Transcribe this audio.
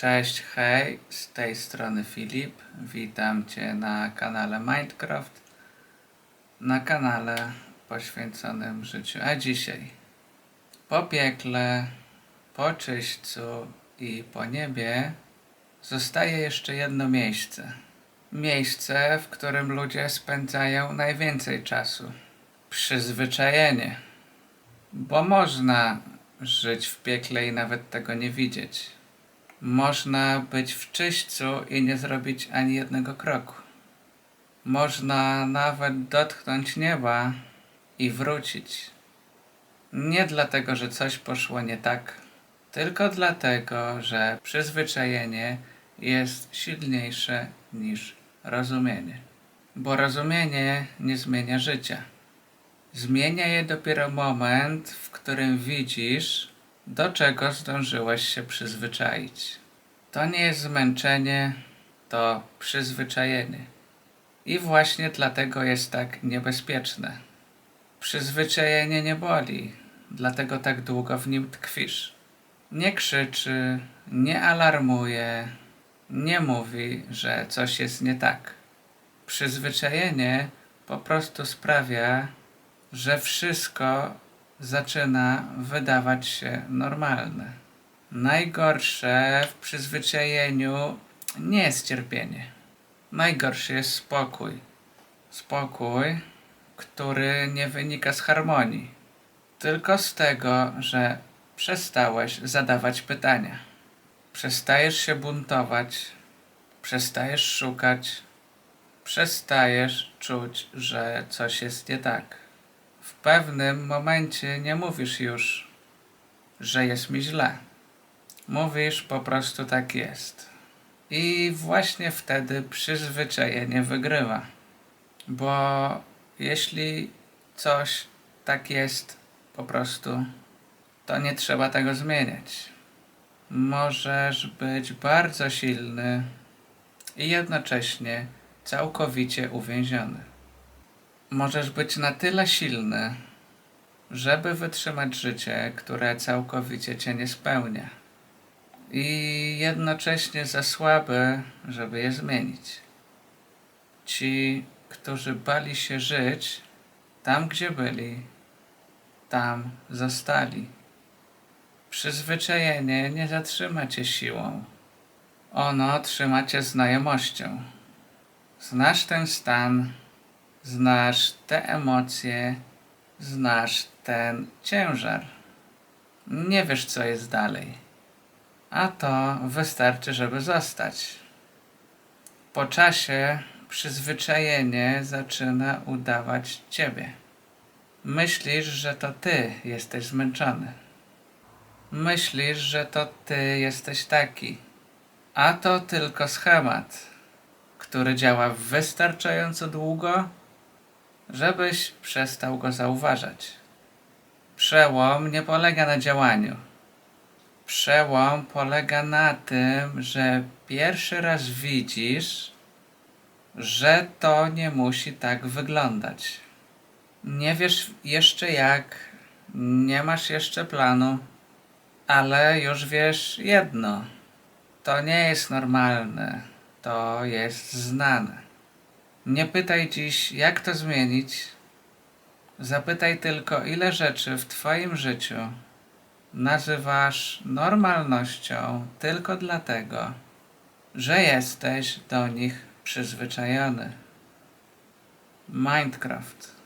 Cześć, hej, z tej strony Filip. Witam Cię na kanale Minecraft, na kanale poświęconym życiu. A dzisiaj po piekle, po czyśćcu i po niebie zostaje jeszcze jedno miejsce. Miejsce, w którym ludzie spędzają najwięcej czasu. Przyzwyczajenie. Bo można żyć w piekle i nawet tego nie widzieć. Można być w czyśćcu i nie zrobić ani jednego kroku. Można nawet dotknąć nieba i wrócić. Nie dlatego, że coś poszło nie tak, tylko dlatego, że przyzwyczajenie jest silniejsze niż rozumienie. Bo rozumienie nie zmienia życia. Zmienia je dopiero moment, w którym widzisz, do czego zdążyłeś się przyzwyczaić. To nie jest zmęczenie, to przyzwyczajenie. I właśnie dlatego jest tak niebezpieczne. Przyzwyczajenie nie boli, dlatego tak długo w nim tkwisz. Nie krzyczy, nie alarmuje, nie mówi, że coś jest nie tak. Przyzwyczajenie po prostu sprawia, że wszystko zaczyna wydawać się normalne. Najgorsze w przyzwyczajeniu nie jest cierpienie. Najgorszy jest spokój. Spokój, który nie wynika z harmonii, tylko z tego, że przestałeś zadawać pytania. Przestajesz się buntować, przestajesz szukać, przestajesz czuć, że coś jest nie tak. W pewnym momencie nie mówisz już, że jest mi źle. Mówisz po prostu tak jest. I właśnie wtedy przyzwyczajenie wygrywa. Bo jeśli coś tak jest po prostu, to nie trzeba tego zmieniać. Możesz być bardzo silny i jednocześnie całkowicie uwięziony. Możesz być na tyle silny, żeby wytrzymać życie, które całkowicie cię nie spełnia. I jednocześnie za słaby, żeby je zmienić. Ci, którzy bali się żyć tam, gdzie byli, tam zostali. Przyzwyczajenie nie zatrzyma cię siłą. Ono trzyma cię znajomością. Znasz ten stan, znasz te emocje, znasz ten ciężar. Nie wiesz, co jest dalej. A to wystarczy, żeby zostać. Po czasie przyzwyczajenie zaczyna udawać ciebie. Myślisz, że to ty jesteś zmęczony. Myślisz, że to ty jesteś taki. A to tylko schemat, który działa wystarczająco długo, żebyś przestał go zauważać. Przełom nie polega na działaniu. Przełom polega na tym, że pierwszy raz widzisz, że to nie musi tak wyglądać. Nie wiesz jeszcze jak, nie masz jeszcze planu, ale już wiesz jedno. To nie jest normalne, to jest znane. Nie pytaj dziś, jak to zmienić. Zapytaj tylko, ile rzeczy w Twoim życiu nazywasz normalnością tylko dlatego, że jesteś do nich przyzwyczajony. Minecraft.